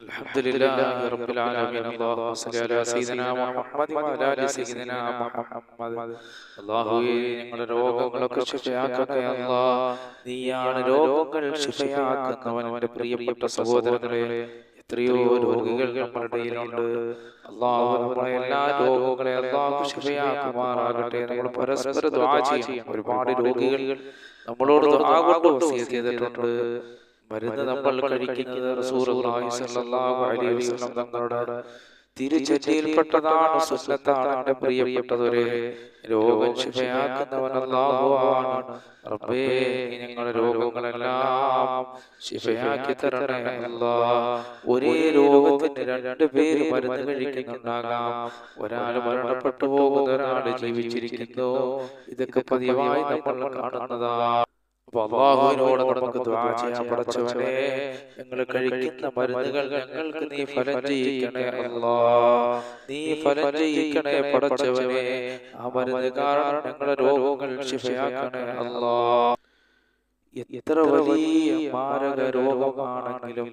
الحمد لله رب العالمين اللهم صل على سيدنا മുഹമ്മദ് وعلى ال سيدنا മുഹമ്മദ് അല്ലാഹുവേ ഞങ്ങളുടെ രോഗങ്ങളൊക്കെ ശിഫയാക്കണേ അല്ലാ നീയാണ് രോഗങ്ങൾ ശിഫയാക്കുന്നവൻ എൻ്റെ പ്രിയപ്പെട്ട സഹോദരങ്ങളെ എത്രയോ രോഗികൾ നമ്മുടെ ഇടയിലുണ്ട് അള്ളാഹു നമ്മളെ എല്ലാ രോഗങ്ങളെ അള്ളാഹു ശിഫയാക്കുമാറാകട്ടെ നമ്മൾ പരസ്പര ദ്വാ ചെയ്യണം ഒരുപാട് രോഗികൾ നമ്മളോട് ദ്വാ കൊണ്ട് വസിയത്ത് ചെയ്തിട്ടുണ്ട് മരുന്ന് നമ്മൾ കഴിക്കുന്നത് തങ്ങളുടെ തിരുചര്യയിൽപ്പെട്ടതാണ് സുന്നത്താണ് എന്റെ പ്രിയപ്പെട്ടവരെ. രോഗം ശിഫയാക്കുന്നവൻ അല്ലാഹുവാണ്. റബ്ബേ ഞങ്ങളുടെ രോഗങ്ങളെല്ലാം ശിഫയാക്കി തരണേ അല്ലാ ഒരേ രോഗത്തിന് രണ്ട് പേര് മരുന്ന് കഴിക്കുന്നുണ്ടാകാം. ഒരാൾ മരണപ്പെട്ടു പോകുന്ന ഒരാൾ ജീവിച്ചിരിക്കുന്നു ഇതൊക്കെ പതിവായി നമ്മൾ കാണുന്നതാണ്. അപ്പൊ അള്ളാഹുവിനോട് നമുക്ക് ദ്വാ ചെയ്യാൻ പടച്ചവനെ ഞങ്ങൾ കഴിക്കുന്ന മരുന്നുകൾ ഞങ്ങൾക്ക് നീ ഫലം ചെയ്യിക്കണേ അല്ലാ. നീ ഫലം ചെയ്യിക്കണേ ആ മരുന്ന് കാരണം ഞങ്ങളുടെ രോഗങ്ങൾ ശിഫയാക്കണേ അല്ലാ. എത്ര വലിയ മാരക രോഗമാണെങ്കിലും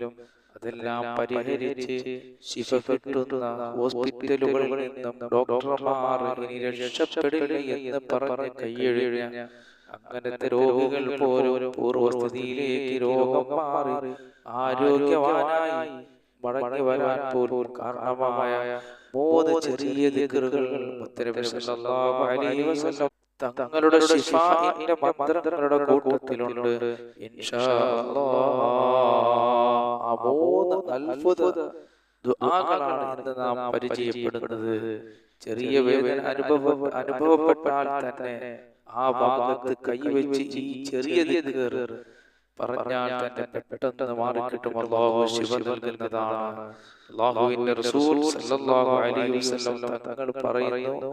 അതെല്ലാം പരിഹരിച്ച് ശിഫ കിട്ടുന്ന ഹോസ്പിറ്റലുകളിൽ നിന്നും ഡോക്ടർമാർ ഇനി രക്ഷപ്പെടില്ല എന്ന് പറഞ്ഞ് കൈയെഴുതിയ അങ്ങനത്തെ രോഗികൾ പോലും പൂർവസ്ഥിതിയിലേക്ക് രോഗം മാറി ആരോഗ്യവാനായി മടങ്ങി വരാൻ പോലും കാരണമായ മൂന്ന് ചെറിയ ദിക്കറുകൾ തങ്ങളുടെ മന്ത്രങ്ങളുടെ കൂട്ടത്തിലുണ്ട്. ആ മൂന്ന് അത്ഭുത ദുആകളാണ് ഇന്ന് നാം പരിചയപ്പെടുന്നത്. ചെറിയ വേദന അനുഭവ അനുഭവപ്പെട്ടാൽ തന്നെ ആ ഭാഗത്ത് കൈവച്ച് ഈ ചെറിയ പറഞ്ഞാൽ തന്നെ പെട്ടെന്ന് മാറിക്കിട്ടും. അള്ളാഹു ശിവ നൽകുന്നതാണ്. അള്ളാഹുവിന്റെ റസൂൽ സല്ലല്ലാഹു അലൈഹി വസല്ലം തങ്ങൾ പറയുന്നു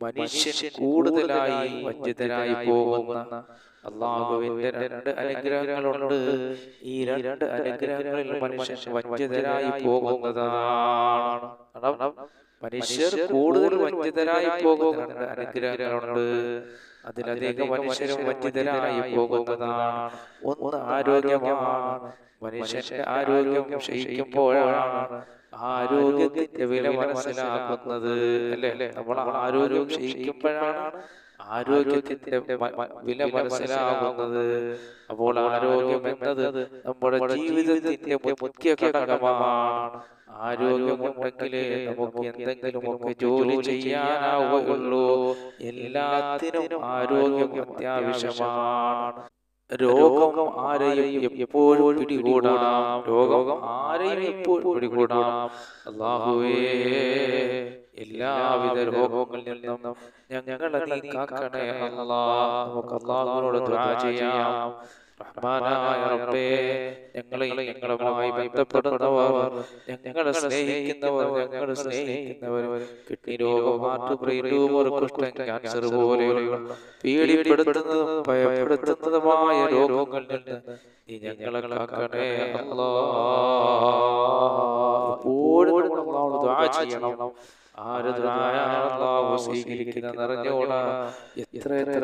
മനുഷ്യൻ കൂടുതലായി വഞ്ചിതനായി പോകുന്ന അള്ളാഹുവിന്റെ രണ്ട് അനുഗ്രഹങ്ങളുണ്ട്. ഈ രണ്ട് അനുഗ്രഹങ്ങളിൽ മനുഷ്യൻ വഞ്ചിതനായി പോകുന്നതാണ്. മനുഷ്യർ കൂടുതൽ വഞ്ചിതരായി പോകുന്നുണ്ട് അനുഗ്രഹങ്ങളുണ്ട്. അതിലധികം മനുഷ്യരും വഞ്ചിതരായി പോകുന്നതാണ്. ഒന്ന് ആരോഗ്യമാണ്. മനുഷ്യന്റെ ആരോഗ്യം ക്ഷയിക്കുമ്പോഴാണ് ആരോഗ്യത്തിന്റെ വില മനസ്സിലാക്കുന്നത്. അല്ലേ? നമ്മൾ ആരോഗ്യം ക്ഷയിക്കുമ്പോഴാണ് ആരോഗ്യത്തിന്റെ വില മനസ്സിലാകുന്നത്. അപ്പോൾ ആരോഗ്യം എന്നത് നമ്മുടെ ജീവിതത്തിന്റെ മുഖ്യ ഘടകമാണ്. ആരോഗ്യമുണ്ടെങ്കിലേ നമുക്ക് എന്തെങ്കിലുമൊക്കെ ജോലി ചെയ്യാനാവുകയുള്ളൂ. എല്ലാത്തിനും ആരോഗ്യം അത്യാവശ്യമാണ്. രോഗം ആരെയും എപ്പോഴും പിടികൂടാം. രോഗം ആരെയും എപ്പോഴും പിടികൂടാം. അള്ളാഹുവേ എല്ലാവിധ രോഗങ്ങളിൽ നിന്നും ഞങ്ങളെ നീ കാക്കണേ അല്ലാ നമുക്ക് അള്ളാഹുവിനോട് ദുആ ചെയ്യാം. റഹ്മാനായ റബ്ബേ ഞങ്ങളെ ഞങ്ങളുമായി ബന്ധപ്പെടുന്നവർ ഞങ്ങളെ സ്നേഹിക്കുന്നവർ ഞങ്ങളെ സ്നേഹിക്കുന്നവർ കിഡ്നി രോഗം ട്യൂമർ കുഷ്ഠം ക്യാൻസർ പോലെയുള്ള പീഡിപ്പെടുത്തുന്നതും ഭയപ്പെടുത്തുന്നതുമായ രോഗങ്ങളിൽ നിന്ന് നീ ഞങ്ങളെ കാക്കണേ എപ്പോഴും നമ്മളോട് ദുആ ചെയ്യണം. എത്ര എത്ര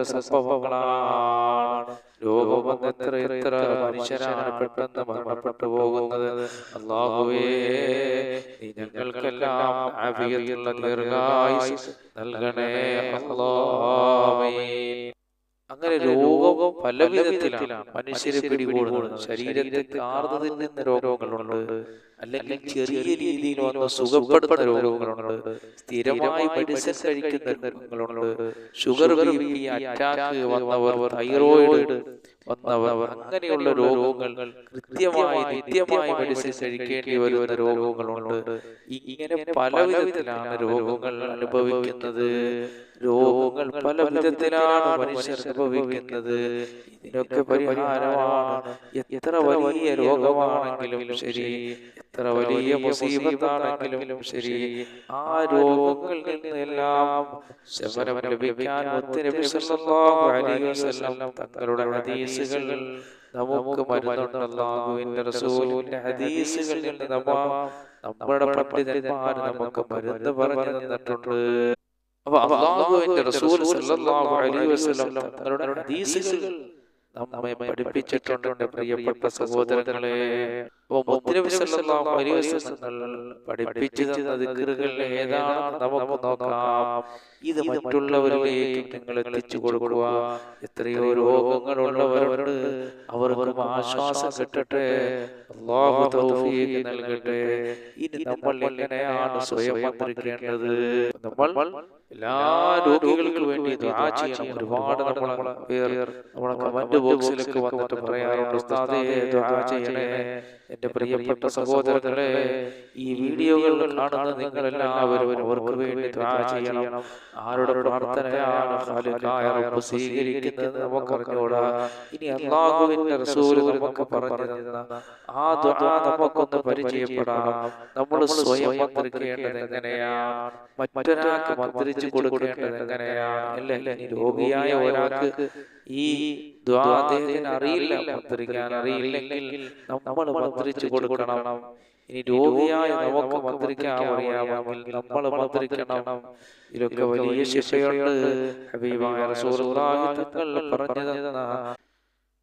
എത്ര എത്ര മരണപ്പെട്ടു പോകുന്നത്. നീ ഞങ്ങൾക്കെല്ലാം നൽകണേ. അങ്ങനെ രോഗം പല വിധത്തിലാണ് മനുഷ്യരെ പിടികൂടുന്നത്. ശരീരത്തെ കാർന്നു നിന്ന് രോഗങ്ങളുണ്ട്. അല്ലെങ്കിൽ ചെറിയ രീതിയിൽ വന്ന സുഖപ്പെടുന്ന രോഗങ്ങളുണ്ട്. സ്ഥിരമായി മെഡിസിൻ കഴിക്കുന്ന രോഗങ്ങളുണ്ട്. ഷുഗർ ബി പി അറ്റാക്ക് വന്നവർ തൈറോയിഡ് വന്നവർ അങ്ങനെയുള്ള രോഗങ്ങൾ കൃത്യമായി നിത്യമായി മെഡിസിൻ കഴിക്കേണ്ടി വരുന്ന രോഗങ്ങളുണ്ട്. ഇങ്ങനെ പല വിധത്തിലാണ് രോഗങ്ങൾ അനുഭവിക്കുന്നത്. രോഗങ്ങൾ പല വിധത്തിലാണ് മനുഷ്യർ അനുഭവിക്കുന്നത്. ഇതിനൊക്കെ പരിഹാരമാണ്. എത്ര വലിയ രോഗമാണെങ്കിലും ശരി. എത്ര വലിയ മുസീബത്താണെങ്കിലും ശരി ആ രോഗങ്ങളിൽ നിന്നെല്ലാം ശമനം ലഭിക്കാൻ തങ്ങളുടെ ഹദീസുകൾ നമുക്ക് മരുന്നുണ്ടല്ലാഹുവിന്റെ റസൂലിന്റെ ഹദീസുകളിൽ നിന്ന് നമ്മുടെ പണ്ഡിതന്മാർ നമുക്ക് മരുന്ന് പറഞ്ഞു തന്നിട്ടുണ്ട്. അപ്പൊ അള്ളാഹുവിന്റെ റസൂൽ തങ്ങളുടെ ഹദീസുകൾ നമ്മെ പഠിപ്പിച്ചിട്ടുണ്ട് പ്രിയപ്പെട്ട സഹോദരങ്ങളെ. പഠിപ്പിച്ചു ഏതാണ് നമുക്ക് നോക്കാം. ഇത് മറ്റുള്ളവരിലേക്ക് നിങ്ങൾ എത്തിച്ചു കൊടുക്കുക. എത്രയോ രോഗങ്ങളുള്ളവരുണ്ട്. അവർക്ക് ആശ്വാസം കിട്ടട്ടെ. നൽകട്ടെ. ഇനി നമ്മൾ എങ്ങനെയാണ് സ്വയം മന്ത്രിക്കേണ്ടത് നമ്മൾ എല്ലാ രോഗികൾക്ക് വേണ്ടി ചെയ്യണം. ഒരുപാട് നമ്മൾ നമ്മളെ കമന്റ് ബോക്സിലൊക്കെ വന്നിട്ട് പറയാറുണ്ട് ഉസ്താദേ ദുആ ചെയ്യണേ എന്റെ പ്രിയപ്പെട്ട സഹോദരങ്ങളെ ഈ വീഡിയോകൾ കാണുന്ന നിങ്ങൾ എല്ലാവരും അവർക്ക് വേണ്ടി ദുആ ചെയ്യണം. ആരുടെ പ്രാർത്ഥനയാണ് ഖാലിഖായ റബ്ബ് സ്വീകരിക്കുന്നത് നമുക്കറിഞ്ഞൂടാ ഇനി അള്ളാഹുവിന്റെ റസൂൽ നമുക്ക് പറഞ്ഞു തന്ന ആ ദുആ നമുക്കൊന്ന് പരിചയപ്പെടാം. നമ്മൾ സ്വയം മന്ത്രിക്കേണ്ടത് എങ്ങനെയാണ്? മറ്റൊരാൾക്ക് മന്ത്രിച്ചു കൊടുക്കേണ്ടത് എങ്ങനെയാണ്? അല്ലേ? രോഗിയായ ഒരാൾക്ക് ഈ അദ്ദേഹത്തിന് അറിയില്ല മന്ത്രിക്കാൻ അറിയില്ലെങ്കിൽ നമ്മൾ മന്ത്രിച്ചു കൊടുക്കണം. ഇനി രോഗിയായ നമുക്ക് മന്ത്രിക്കാൻ അറിയാമെങ്കിൽ നമ്മൾ മന്ത്രിക്കണം ഇതൊക്കെ വലിയ ശിക്ഷയുണ്ട്. ഹബീബായ പറഞ്ഞു തന്ന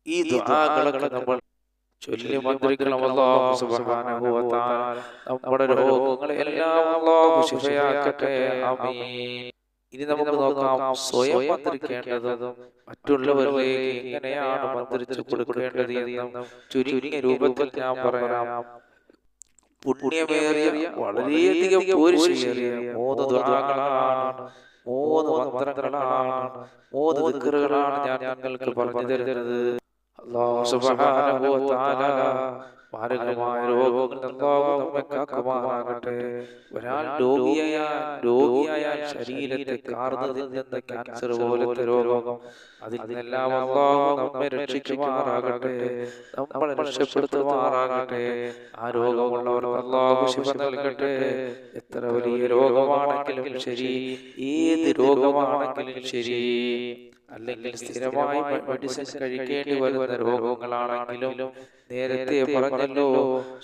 ഈ ദുആകളൊക്കെ നമ്മൾ ചൊല്ലി മന്ത്രിക്കണം. അല്ലാഹു സുബ്ഹാനഹു വ തആല നമ്മുടെ രോഗങ്ങളെല്ലാം അല്ലാഹു ശിഫയാക്കട്ടെ. ആമീൻ. ഇനി നമുക്ക് നോക്കാം സ്വയം മന്ത്രിക്കേണ്ടതും മറ്റുള്ളവരിലേക്ക് എങ്ങനെയാണ് മന്ത്രിച്ചു കൊടുക്കേണ്ടത് എന്നും ചുരുങ്ങിയ രൂപത്തിൽ ഞാൻ പറയാം. പുണ്യമേറിയ വളരെയധികം പോരിശേറിയ മൂന്ന് ദുആകളാണ് മൂന്ന് മന്ത്രങ്ങളാണ് മൂന്ന് ദിക്റുകളാണ് ഞാൻ ഞങ്ങൾക്ക് പറഞ്ഞു തരുന്നത്. അല്ലാഹു സുബ്ഹാനഹു വ തആല മാരകമായ രോഗങ്ങൾ നമ്മെ കാക്കുമാറാകട്ടെ. ഒരാൾ രോഗിയായ രോഗിയായ ശരീരത്തെ കാർന്നതിൽ നിന്ന് ക്യാൻസർ പോലത്തെ രോഗം. അതിൽ നിന്നെല്ലാം അല്ലാഹു നമ്മെ രക്ഷിക്കുമാറാകട്ടെ. നമ്മളെ രക്ഷപ്പെടുത്തുമാറാകട്ടെ. ആ രോഗമുള്ളവർ അല്ലാഹു ശിവ നൽകട്ടെ. എത്ര വലിയ രോഗമാണെങ്കിലും ശരി. ഏത് രോഗമാണെങ്കിലും ശരി. അല്ലെങ്കിൽ സ്ഥിരമായി മെഡിസിൻ കഴിക്കേണ്ടി വരുന്ന രോഗങ്ങളാണെങ്കിലും നേരത്തെ പറഞ്ഞല്ലോ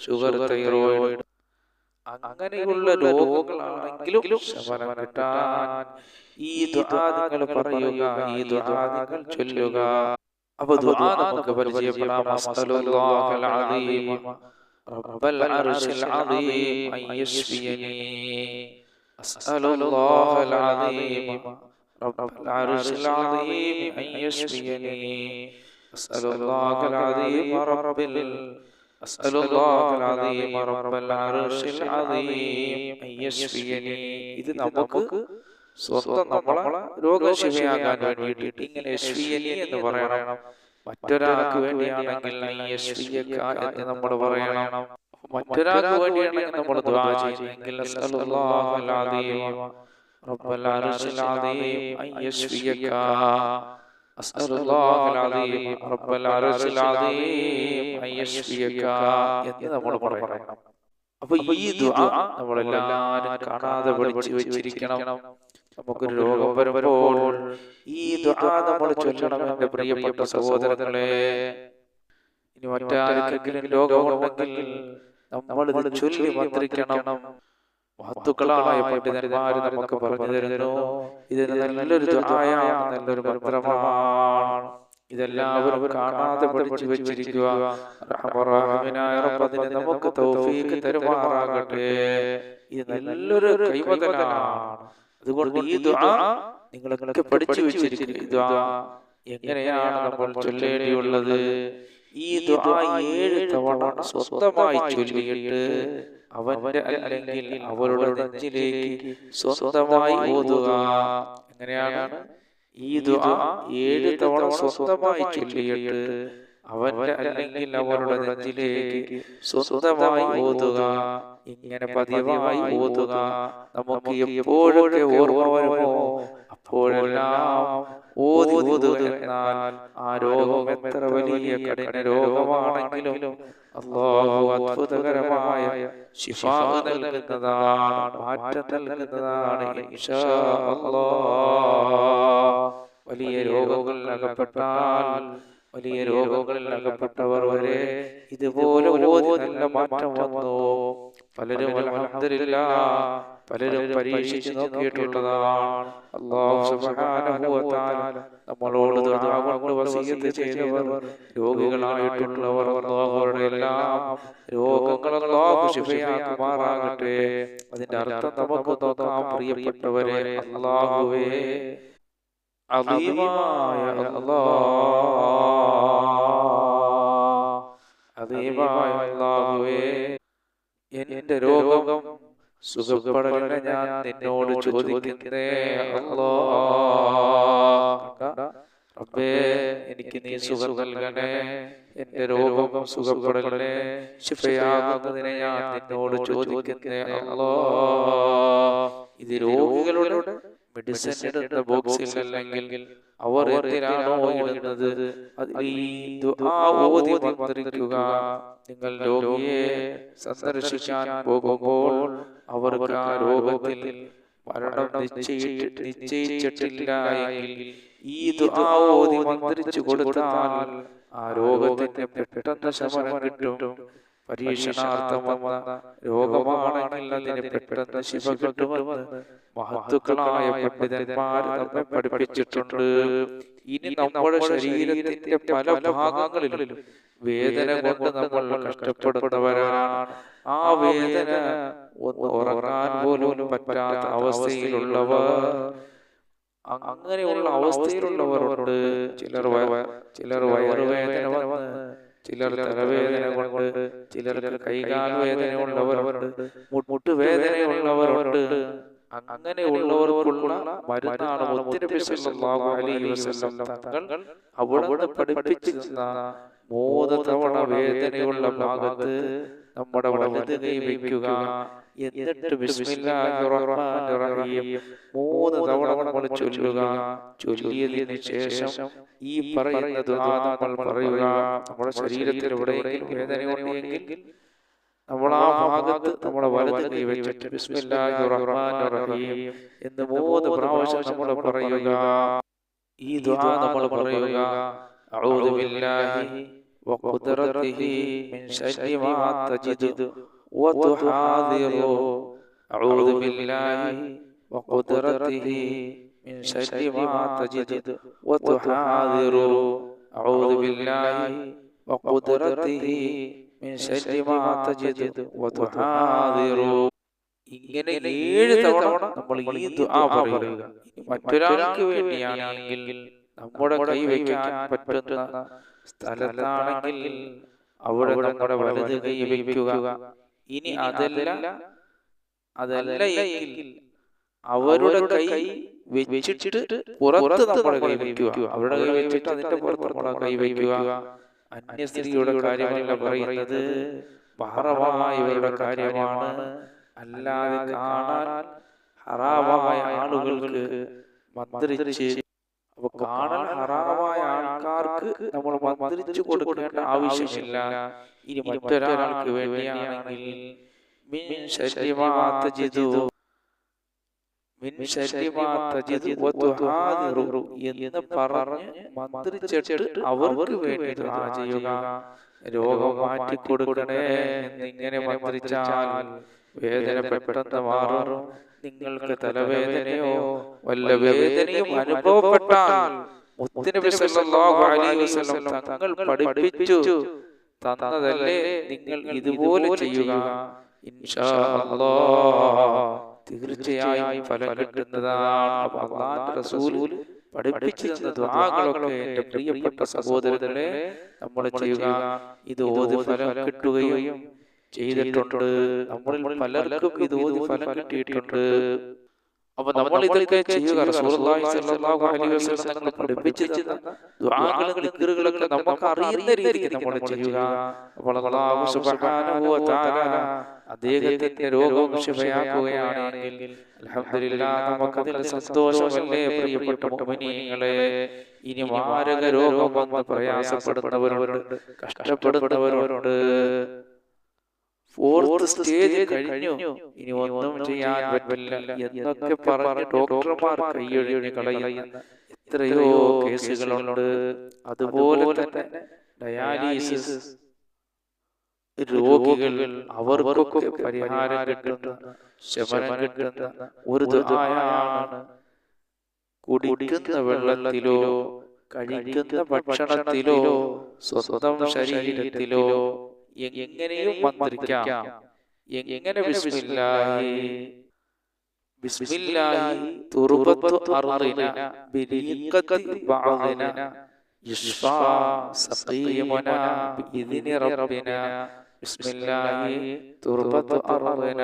ഷുഗർ തൈറോയിഡ് അങ്ങനെയുള്ള രോഗങ്ങളാണെങ്കിലും ശമനം കിട്ടാൻ ഈ ദുആ നിങ്ങൾ പറയുക ഈ ദുആ നിങ്ങൾ ചൊല്ലുക. അപ്പൊ ദുആ നമുക്ക് പരിചയപ്പെടാം. അസ്തലുല്ലാഹൽ അലീം റബ്ബൽ അർശിൽ അലീം അൻ യശ്ഫിയനി അസ്തലുല്ലാഹൽ അലീം رب العرش العظيم أن يشفيني أسأل الله العظيم رب ال... أسأل الله العظيم رب العرش العظيم أن يشفيني ഇത് നമുക്ക് സ്വന്തം നമ്മളെ രോഗശിവയാകാൻ വേണ്ടിയിട്ട് ഇങ്ങനെ യശ്വിയനി എന്ന് പറയണം മറ്റൊരാൾക്ക് വേണ്ടിയാണെങ്കിൽ യശ്വിയക്ക എന്ന് നമ്മൾ പറയണം മറ്റൊരാൾക്ക് വേണ്ടിയാണെങ്കിൽ നമ്മൾ ദ്വാ ചെയ്യുന്നെങ്കിൽ അസ്അലുല്ലാഹൽ അലീം رب العرش العظيم أن يشفيك أسأل الله العظيم رب العرش العظيم أن يشفيك എന്ന് നമ്മൾ പറയണം അപ്പൊ ഈ ദുആ നമ്മളെല്ലാരും കാണാതെ പഠിച്ചു വെച്ചിരിക്കണം നമുക്കൊരു രോഗം വരുമ്പോൾ ഈ ദുആ നമ്മൾ ചൊല്ലണം എന്റെ പ്രിയപ്പെട്ട സഹോദരങ്ങളെ ഇനി മറ്റാർക്കെങ്കിലും രോഗമുണ്ടെങ്കിൽ നമ്മൾ ഇത് ചൊല്ലി മന്ത്രിക്കണം മഹത്തുക്കളായ പണ്ഡിതന്മാര് നമുക്ക് പറഞ്ഞു തരുന്നു. ഇത് നല്ലൊരു നല്ലൊരു പത്രമാണ്. ഇതെല്ലാവരും കാണാതെ പഠിച്ചു വെച്ചിരിക്കുക. നമുക്ക് തൗഫീഖ് തരുമാറാകട്ടെ. ഇത് നല്ലൊരു കൈവതനാണ്. അതുകൊണ്ട് ഈ ദുആ നിങ്ങളൊക്കെ പഠിച്ചു വെച്ചിരിക്കുക. ഈ ദുആ എങ്ങനെയാണ് നമ്മൾ ചൊല്ലേണ്ടിയുള്ളത്? ഈ ദുആ ഏഴ് തവണ സ്വന്തമായി ചൊല്ലിയിട്ട് അവന്റെ അല്ലെങ്കിൽ അവരുടെ നെഞ്ചിലേക്ക് സ്വന്തമായി ഓതുക. എങ്ങനെയാണ്? ഈ ദുആ ഏഴ് തവണ സ്വന്തമായി ചൊല്ലിയിട്ട് അവന്റെ അല്ലെങ്കിൽ അവരുടെ നെഞ്ചിലേക്ക് സ്വന്തമായി ഓതുക. ഇങ്ങനെ പതിവായി ഓതുക. നമുക്ക് എപ്പോഴൊക്കെ ഓർമ്മ വരുമോ? അപ്പോഴെല്ലാം ഓതി ഓതുക എന്നാൽ ആ രോഗം എത്ര വലിയ കഠിന രോഗമാണെങ്കിലും അള്ളാഹു അത്ഭുതകരമായ ശിഫാ നൽകുന്നതാണ് മാറ്റം നൽകുന്നതാണ് അല്ലാഹ്. വലിയ രോഗങ്ങളിൽ അകപ്പെട്ടാൽ വലിയ രോഗങ്ങളിൽ അകപ്പെട്ടവർ വരെ ഇതുപോലെ ഓതി നല്ല മാറ്റം വന്നു? പലരും അൽഹംദുലില്ലാ പലരും പരീക്ഷിച്ചു നോക്കിയിട്ടുള്ളതാണ്. അല്ലാഹു സുബ്ഹാനഹു വ തആല നമ്മളോട് ദുആ കൊണ്ട് വസിയത്ത് ചെയ്തവർ രോഗികളായിട്ടുള്ളവർ അല്ലാഹുവരുടെ എല്ലാം അല്ലാഹു ശിഫയാക്കുമാറാകട്ടെ. അതിന്റെ അർത്ഥം നമുക്ക് നോക്കാം പ്രിയപ്പെട്ടവരെ അല്ലാഹുവേ അദീമായ അല്ലാഹ്. അല്ലാഹുവേ എന്റെ രോഗം സുഖപ്പെടലിനെ ഞാൻ നിന്നോട് ചോദിക്കുന്നേ. അല്ലാ. റബ്ബേ എനിക്ക് നീ സുഖം നൽകണേ. എന്റെ രോഗം സുഖപ്പെടലിനെ ശിഫയാകുന്നതിനെ ഞാൻ നിന്നോട് ചോദിക്കുന്നേ. അല്ലോ. ഇത് രോഗികളുടെ മെഡിസിൻ ഇടുന്ന ബോക്സിൽ അല്ലെങ്കിൽ അവർ എന്തിനാണോ ഇടുന്നത് ഓതി മന്ത്രിക്കുക നിങ്ങൾ രോഗിയെ സന്ദർശിക്കാൻ പോകുമ്പോൾ അവർക്ക് ആ രോഗത്തിൽ മരണം നിശ്ചയിച്ചിട്ട് നിശ്ചയിച്ചിട്ടില്ല എങ്കിൽ ഈ മന്ത്രിച്ചു കൊടുത്താൽ ആ രോഗത്തിന്റെ പെട്ടെന്ന് ശമനം കിട്ടും. പരീക്ഷണാർത്ഥം വന്ന രോഗമാണെങ്കിൽ അതിന് പെട്ടെന്ന് ശിവ കിട്ടുമെന്ന് മഹത്തുക്കളായ പണ്ഡിതന്മാർ നമ്മെ പഠിപ്പിച്ചിട്ടുണ്ട്. ഇനി നമ്മുടെ ശരീരത്തിന്റെ പല ഭാഗങ്ങളിലും വേദന കൊണ്ട് നമ്മൾ കഷ്ടപ്പെടുന്നവരാണ്. ആ വേദന ഉറങ്ങാൻ പോലും പറ്റാത്ത അവസ്ഥയിലുള്ളവർ. അങ്ങനെയുള്ള അവസ്ഥയിലുള്ളവരുണ്ട്. ചിലർ ചിലർ വയറുവേദന ചിലർ തലവേദന കൊണ്ട് ചിലർ കൈകാൽ വേദനയുള്ളവരുണ്ട് മുട്ടുവേദനയുള്ളവരുണ്ട്. അങ്ങനെയുള്ളവർക്കുള്ള മരുന്നാണ് തങ്ങൾ അവിടുന്ന് പഠിപ്പിച്ചിരുന്ന മൂന്ന് തവണ വേദനയുള്ള ഭാഗത്ത് നമ്മുടെ വലത് കൈ വയ്ക്കുക. എന്നിട്ട് മൂന്ന് തവണ നമ്മൾ ചൊല്ലുക. ചൊല്ലിയതിനു ശേഷം ഈ പറയുന്ന ദുആ നമ്മൾ പറയുക. നമ്മുടെ ശരീരത്തിൽ എവിടെയെങ്കിലും വേദനയുണ്ടെങ്കിൽ നമ്മൾ ആ ഭാഗത്ത് നമ്മുടെ വലത് കൈ വെച്ചിട്ട് ബിസ്മില്ലാഹി റഹീം എന്ന് മൂന്ന് പ്രാവശ്യം നമ്മൾ പറയുക. ഈ ദുആ നമ്മൾ പറയുക. അഊദു ബില്ലാഹി വഖുദ്റതിഹി മിൻ ശർരി മാ തജിദു വതുഹാദിറു അഊദു ബില്ലാഹി വഖുദ്റതിഹി മിൻ ശർരി മാ തജിദു വതുഹാദിറു അഊദു ബില്ലാഹി വഖുദ്റതിഹി من شر ما تجد وتحاذر ഇങ്ങനെ ഏഴ് തവണ നമ്മൾ ഈ ദുആ പറയുക മറ്റൊരാൾക്ക് വേണ്ടിയാണെങ്കിൽ നമ്മുടെ കൈ വയ്ക്കാൻ പറ്റുന്ന സ്ഥലത്താണെങ്കിൽ അവിടെ നമ്മുടെ വലത് കൈ വയ്ക്കുക ഇനി അതല്ല അതല്ല എങ്കിൽ അവരുടെ കൈ വെച്ചിട്ട് പുറത്ത് നമ്മുടെ കൈ വയ്ക്കുക അവരുടെ കൈ വെച്ചിട്ട് അതിന്റെ പുറത്ത് നമ്മുടെ കൈ വയ്ക്കുക അന്യ സ്ത്രീയുടെ കാര്യമല്ല പറയുന്നത്. പാറവായവരുടെ കാര്യമാണ്. അല്ലാതെ കാണാൻ ഹറാവായ ആളുകൾക്ക് മന്ത്രിച്ച് അപ്പൊ കാണാൻ ഹറാവായ ആൾക്കാർക്ക് നമ്മൾ മന്ത്രിച്ചു കൊടുക്കേണ്ട ആവശ്യമില്ല. ഇനി മറ്റൊരാൾക്ക് വേണ്ടിയാണെങ്കിൽ മിൻ ശർരി മാ തജിദു മിൻ ശർരി മാ തജിദു വതുഹാദിറു എന്ന് പറഞ്ഞ് മന്ത്രിച്ചിട്ട് അവർക്ക് വേണ്ടി ദുആ ചെയ്യുക. രോഗം മാറ്റി കൊടുക്കണേ എന്നിങ്ങനെ മന്ത്രിച്ചാൽ വേദന പെട്ടെന്ന് മാറും. നിങ്ങൾക്ക് തലവേദനയോ വല്ല വേദനയും അനുഭവപ്പെട്ടാൽ മുത്തുനബി സല്ലല്ലാഹു അലൈഹി വസല്ലം തങ്ങൾ പഠിപ്പിച്ചു. തന്നതല്ലേ നിങ്ങൾ ഇതുപോലെ ചെയ്യുക. ഇൻഷാ അല്ലാഹ്. തീർച്ചയായും ഫലം കിട്ടുന്നതാണ്. റസൂൽ പഠിപ്പിച്ചു തന്ന ദുആകളൊക്കെ എന്റെ പ്രിയപ്പെട്ട സഹോദരങ്ങളെ നമ്മൾ ചെയ്യുക. ഇത് ഓതി ഫലം കിട്ടുകയും ചെയ്തിട്ടുണ്ട്. നമ്മളിൽ പലർക്കും ഇത് ഓതി ഫലം കിട്ടിയിട്ടുണ്ട്. അപ്പൊ നമ്മൾ ഇതൊക്കെ ചെയ്യുക തങ്ങൾ പഠിപ്പിച്ചു തന്ന ദുആകളും ദിക്റുകളൊക്കെ നമുക്ക് അറിയുന്ന രീതിയിൽ നമ്മൾ ചെയ്യുക. അപ്പോൾ അല്ലാഹു സുബ്ഹാനഹു വ തആല അദ്ദേഹത്തിന്റെ രോഗം ശിഫയാക്കുകയാണെങ്കിൽ അൽഹംദുലില്ലാഹ് നമുക്കതിൽ സന്തോഷമല്ലേ പ്രിയപ്പെട്ട മുഅ്മിനീങ്ങളെ? ഇനി മാരക രോഗം വന്ന് പ്രയാസപ്പെടുന്നവരുണ്ട്. കഷ്ടപ്പെടുന്നവരുണ്ട്. ഫോർത്ത് സ്റ്റേജ് കഴിഞ്ഞു. ഇനി ഒന്നും ചെയ്യാൻ പറ്റില്ല. എന്നൊക്കെ പറഞ്ഞ് ഡോക്ടർമാർ കൈയൊഴിഞ്ഞ് കളയുന്ന എത്രയോ കേസുകളുണ്ട്. അതുപോലെ തന്നെ ഡയാലിസിസ് രോഗികൾ അവർക്കൊക്കെ പരിഹാരം കിട്ടുന്ന ശമനം കിട്ടുന്ന ഒരു ദുആയാണ് കുടിക്കുന്ന വെള്ളത്തിലോ കഴിക്കുന്ന ഭക്ഷണത്തിലോ സ്വന്തം ശരീരത്തിലോ എങ്ങനെയും മന്ത്രിക്കാം. എങ്ങനെ വിസ്മില്ലാഹി ബിസ്മില്ലാഹി? തുറുബത്തു അർദിന ബിലിഖത്തി ബഅദിന യുഷ്ഫാ സഖീമുന ബിഇദ്നി റബ്ബിന. ബിസ്മില്ലാഹി തുറുബത്തു അർദിന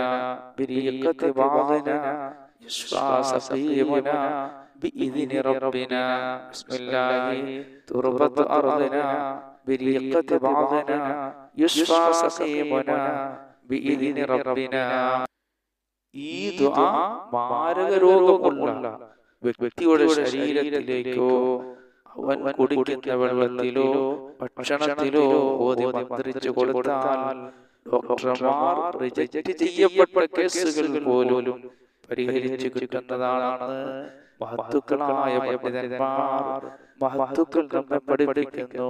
ബിലിഖത്തി ബഅദിന യുഷ്ഫാ സഖീമുന بإذن ربنا بسم الله تربة بريقة بعضنا يشفى سقيمنا بإذن ربنا ഈ ദുആ മാരക രോഗമുള്ള വ്യക്തിയുടെ ശരീരത്തിലേക്കോ അവൻ കുടിക്കുന്ന വെള്ളത്തിലോ ഭക്ഷണത്തിലോ ഓതി മന്ത്രിച്ചു കൊടുത്താൽ ഡോക്ടർമാർ റിജക്റ്റ് ചെയ്യപ്പെട്ട കേസുകൾ പോലും പരിഹരിച്ചു കിട്ടുന്നതാണെന്ന് മഹത്തുക്കളായ പണ്ഡിതന്മാർ മഹത്തുക്കൾ നമ്മെ പഠിപ്പിക്കുന്നു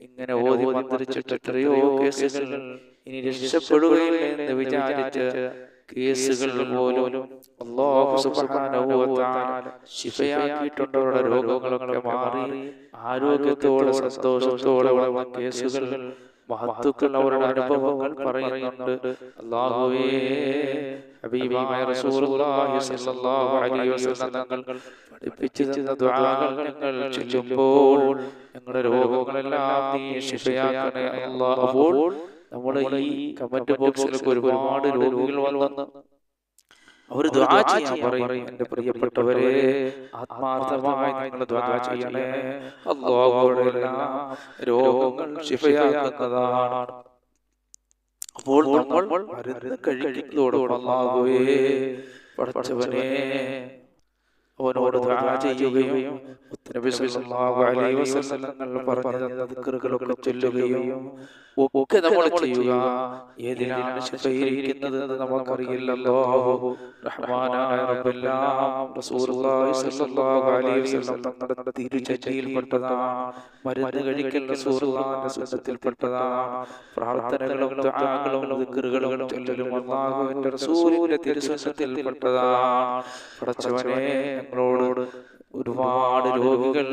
ഇങ്ങനെ ഓതി മന്ത്രിച്ചിട്ട് എത്രയോ കേസുകൾ ഇനി രക്ഷപ്പെടുകയില്ല എന്ന് വിചാരിച്ച് കേസുകൾ പോലും അല്ലാഹു സുബ്ഹാനഹു വ തആല ശിഫയാക്കിയിട്ടുണ്ട് അവരുടെ രോഗങ്ങളൊക്കെ മാറി ആരോഗ്യത്തോടെ സന്തോഷത്തോടെ കേസുകൾ മഹത്തുക്കൾ അവരുടെ അനുഭവങ്ങൾ പറയുന്നുണ്ട്. റസൂലുള്ളാഹി സ്വല്ലല്ലാഹു അലൈഹി വസല്ലം ചൊല്ലുമ്പോൾ ഞങ്ങളുടെ രോഗങ്ങളെല്ലാം നീ നമ്മുടെ ഈ കമന്റ് ബോക്സിലൊക്കെ ഒരുപാട് രോഗികൾ വന്ന്. അവർ ദ്വാ ചെയ്യാൻ പറയും. എന്റെ പ്രിയപ്പെട്ടവരെ ആത്മാർത്ഥമായി നിങ്ങൾ ദ്വാ ചെയ്യണേ. അള്ളാഹുവിടെ എല്ലാം രോഗങ്ങൾ ശിഫയാക്കുന്നതാണ്. അപ്പോൾ നമ്മൾ മരുന്ന് കഴിക്കുന്നതോടും അള്ളാഹുവേ പടച്ചവനെ അവനോട് ദ്വാ ചെയ്യുകയും നബി സല്ലല്ലാഹു അലൈഹി വസല്ലം തങ്ങൾ പറഞ്ഞ ദിക്റുകളൊക്കെ ചൊല്ലുകയും ഒക്കെ നമ്മൾ ചെയ്യുക. ഏതിനാണ് ശിഫയിരിക്കുന്നത് എന്ന് നമുക്കറിയില്ലല്ലോ. റഹ്മാനായ റബ്ബെല്ലാം റസൂലുള്ളാഹി സല്ലല്ലാഹു അലൈഹി വസല്ലം തങ്ങളുടെ തിരുചര്യയിൽപ്പെട്ടതാണ്. മരുന്ന് കഴിക്കൽ റസൂലുള്ളാഹിന്റെ സുന്നത്തിൽപ്പെട്ടതാണ് പ്രാർത്ഥനകളും ദുആകളും ദിക്റുകളും ചൊല്ലലും അല്ലാഹുവിന്റെ റസൂലിന്റെ തിരുസുന്നത്തിൽപ്പെട്ടതാണ് പടച്ചവനെ ഞങ്ങളോട് ഒരുപാട് രോഗികൾ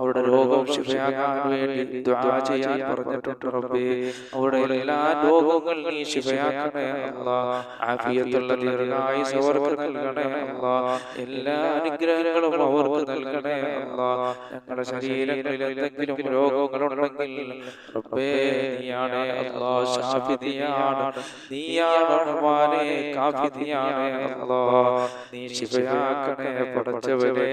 അവരുടെ രോഗം ശിഫയാകാൻ വേണ്ടി ദുആ ചെയ്യാൻ പറഞ്ഞിട്ടുണ്ട് റബ്ബേ. അവരുടെ എല്ലാ രോഗങ്ങൾ നീ ശിഫയാക്കണേ അല്ലാ. ആഫിയത്തുള്ള ദീർഘായുസ് അവർക്ക് നൽകണേ അല്ലാ. എല്ലാ അനുഗ്രഹങ്ങളും അവർക്ക് നൽകണേ അല്ലാ. ഞങ്ങളുടെ ശരീരങ്ങളിൽ എന്തെങ്കിലും രോഗങ്ങളുണ്ടെങ്കിൽ റബ്ബേ നീയാണ് അല്ലാ. ഷാഫി നീയാണ് റഹ്മാനെ കാഫി അല്ലാ. നീ ശിഫയാക്കണേ പടച്ചവനെ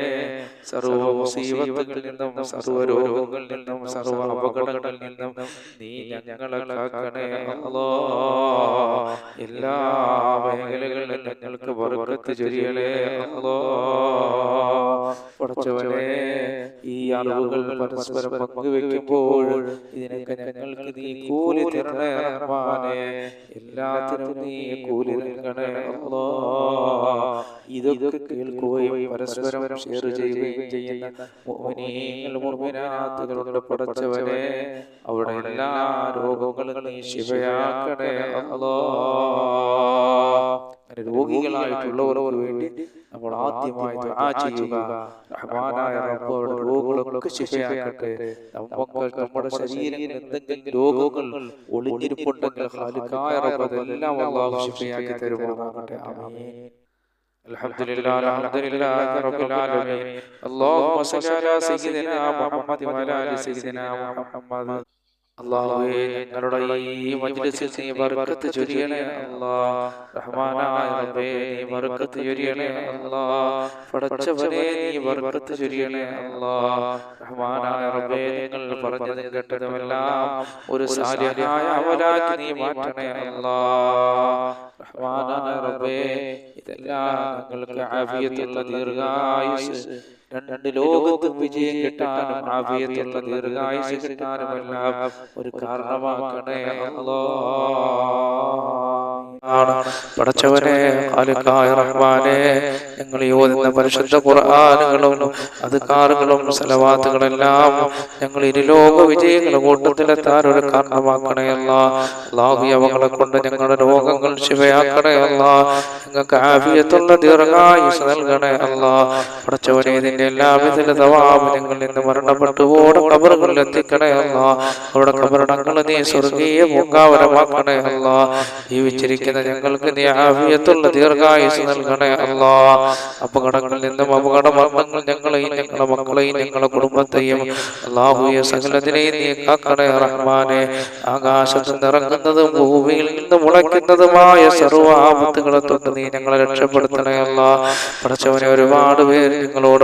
സർവ മുസീബത്തുകളിൽ നിന്നും സർവ രോഗങ്ങളിൽ നിന്നും സർവ അപകടങ്ങളിൽ നിന്നും നീ ഞങ്ങളെ കാക്കണേ. അല്ലോ എല്ലാ മേഖലകളിലും ഞങ്ങൾക്ക് ബർക്കത്ത് ചൊരിയണേ. അല്ലോ പടച്ചവനെ ഈ അറിവുകൾ പരസ്പരം പങ്കുവെക്കുമ്പോൾ ഇതിനൊക്കെ ഞങ്ങൾക്ക് നീ കൂലി തരണേ റഹ്മാനെ. എല്ലാത്തിനും നീ കൂലി നൽകണേ. അല്ലോ ഇതൊക്കെ കേൾക്കുകയും പരസ്പരം ഷെയർ ചെയ്യുകയും ചെയ്യുന്ന മുഅ്മിനീങ്ങൾ മുഅ്മിനാത്തുകളുടെ പടച്ചവനെ അവിടെ എല്ലാ രോഗങ്ങളും നീ ശിവയാക്കണേ. അല്ലാ രോഗികളായിട്ടുള്ളവർക്ക് വേണ്ടി നമ്മൾ ആദ്യമായി ദുആ ചെയ്യുക. റഹ്മാനായ റബ്ബ് രോഗങ്ങളൊക്കെ ശിഫയാക്കട്ടെ നമുക്ക് നമ്മുടെ ശരീരത്തിൽ എന്തെങ്കിലും രോഗങ്ങൾ ഒളിഞ്ഞിരിപ്പുണ്ടെങ്കിൽ ഖാലിഖായ റബ്ബ് അതെല്ലാം അല്ലാഹു ശിഫയാക്കി തരുമാറാകട്ടെ. ആമീൻ. الحمد لله الحمد لله رب العالمين اللهم صل على سيدنا محمد وعلى ال سيدنا محمد അള്ളാഹുവേ ഞങ്ങളുടെ ഈ മജ്ലിസിൽ നീ ബർക്കത്ത് ചൊരിയണേ അല്ലാ. റഹ്മാനായ റബ്ബേ നീ ബർക്കത്ത് ചൊരിയണേ അല്ലാ. പടച്ചവനെ നീ ബർക്കത്ത് ചൊരിയണേ അല്ലാ. റഹ്മാനായ റബ്ബേ നിങ്ങൾ പറഞ്ഞതും കേട്ടതുമെല്ലാം ഒരു സാലിഹായ അമലാക്കി നീ മാറ്റണേ അല്ലാ. റഹ്മാനായ റബ്ബേ ഇതെല്ലാം ഞങ്ങൾക്ക് ആഫിയത്തുള്ള ദീർഘായുസ് രണ്ട് ലോകത്തും വിജയം കിട്ടാനും ആഫിയത്തുള്ള ദീർഘായുസ് കിട്ടാനുമെല്ലാം ഒരു കാരണമാക്കണേ അല്ലാ. പടച്ചവനെ ഖാലിഖായ റഹ്മാനെ ഞങ്ങൾ യോജിക്കുന്ന പരിശുദ്ധ ഖുർആാനുകളും അധികാറുകളും സലവാത്തുകളെല്ലാം ഞങ്ങൾ ഇരുലോക വിജയങ്ങളുടെ കൂട്ടത്തിലെത്താൻ ഒരു കാരണമാക്കണയല്ല അള്ളാഹു അവകളെ കൊണ്ട് ഞങ്ങളുടെ രോഗങ്ങൾ ശിവയാക്കണയല്ല ഞങ്ങൾക്ക് ആഫിയത്തുള്ള ദീർഘായുസ് നൽകണേ അല്ല. പടച്ചവനെ ഇതിന്റെ എല്ലാവിധ തവാബ് നിന്ന് മരണപ്പെട്ടു ഓടെ കബറുകളിൽ എത്തിക്കണയല്ല അവരുടെ കബറടങ്ങൾ നീ സ്വർഗീയ പൂങ്കാവരമാക്കണയല്ല ജീവിച്ചിരിക്കുന്ന ഞങ്ങൾക്ക് നീ ആഫിയത്തുള്ള ദീർഘായുസ് നൽകണയല്ല അപകടങ്ങളിൽ നിന്നും അപകട മരണങ്ങൾ ഞങ്ങളെയും ഞങ്ങളുടെ മക്കളെയും ഞങ്ങളുടെ കുടുംബത്തെയും അള്ളാഹുയെ സകലത്തിനെയും നീ കാക്കണേ റഹ്മാനെ. ആകാശത്ത് നിറങ്ങുന്നതും ഭൂമിയിൽ നിന്ന് മുളയ്ക്കുന്നതുമായ സർവ ആപത്തുകളെ തൊട്ട് നീ ഞങ്ങളെ രക്ഷപ്പെടുത്തണയല്ല പഠിച്ചവനെ ഒരുപാട് പേര് നിങ്ങളോട്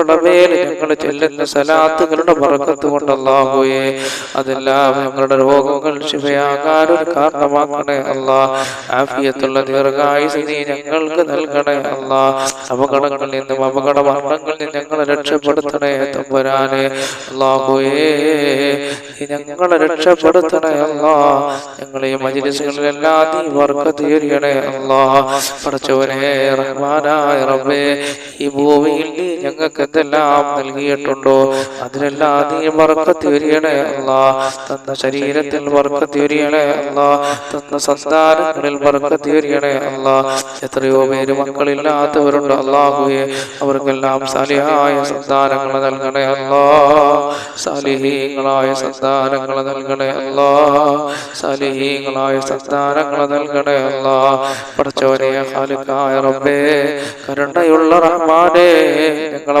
തങ്ങളുടെ മേൽ ഞങ്ങൾ ചെല്ലുന്ന സലാത്തുകളുടെ ബർക്കത്ത് കൊണ്ട് അതെല്ലാം ഞങ്ങളുടെ രോഗങ്ങൾ ശിവയാകാൻ ഒരു കാരണമാക്കണേ അല്ല. ആഫിയത്തുള്ള ദീർഘായുസ് നീ ഞങ്ങൾക്ക് നൽകണേ അല്ല. അപകടങ്ങളിൽ നിന്നും അപകട മരണങ്ങളിൽ നിന്ന് ഞങ്ങളെ രക്ഷപ്പെടുത്തണേ തമ്പുരാനെ. അല്ലാഹുവേ നീ ഞങ്ങളെ രക്ഷപ്പെടുത്തണേ അല്ല. ഞങ്ങളെ മജിലിസുകളിലെല്ലാം നീ വർക്കത്ത് എറിയണേ അല്ല. പഠിച്ചവനെ റഹ്മാനായ റബ്ബേ ഈ ഭൂമിയിൽ നീ ഞങ്ങൾക്ക് എന്തെല്ലാം നൽകിയിട്ടുണ്ടോ? അതിലെല്ലാം നീ വർക്കത്ത് വരികണേ അല്ല. തന്ന ശരീരത്തിൽ വർക്കത്ത് വരികണേ അല്ല. തന്ന സന്താനങ്ങളിൽ വർക്കത്ത് വരികണേ അല്ല. എത്രയോ പേര് മക്കളില്ലാത്തവരുണ്ട് അള്ളാഹുയെ അവർക്കെല്ലാം സാലിഹായ സന്താനങ്ങൾ നൽകണേ അല്ലാ. സാലിഹീങ്ങളായ സന്താനങ്ങൾ നൽകണേ അല്ലാ. സാലിഹീങ്ങളായ സന്താനങ്ങൾ നൽകണേ അല്ല. പഠിച്ചവനെ ഖാലിഖായ റബ്ബേ കരുണയുള്ള റഹ്മാനെ ഞങ്ങളെ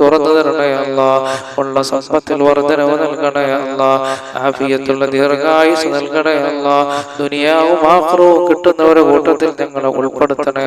തുറന്നു തരണേ അല്ല. ഉള്ള സമ്പത്തിൽ വർധനവ് നൽകണേ അല്ല. ആഫിയത്തുള്ള ദീർഘായുസ് നൽകണേ അല്ല. ദുനിയാവും ആഹ്റവും കിട്ടുന്നവരുടെ കൂട്ടത്തിൽ ഞങ്ങളെ ഉൾപ്പെടുത്തണേ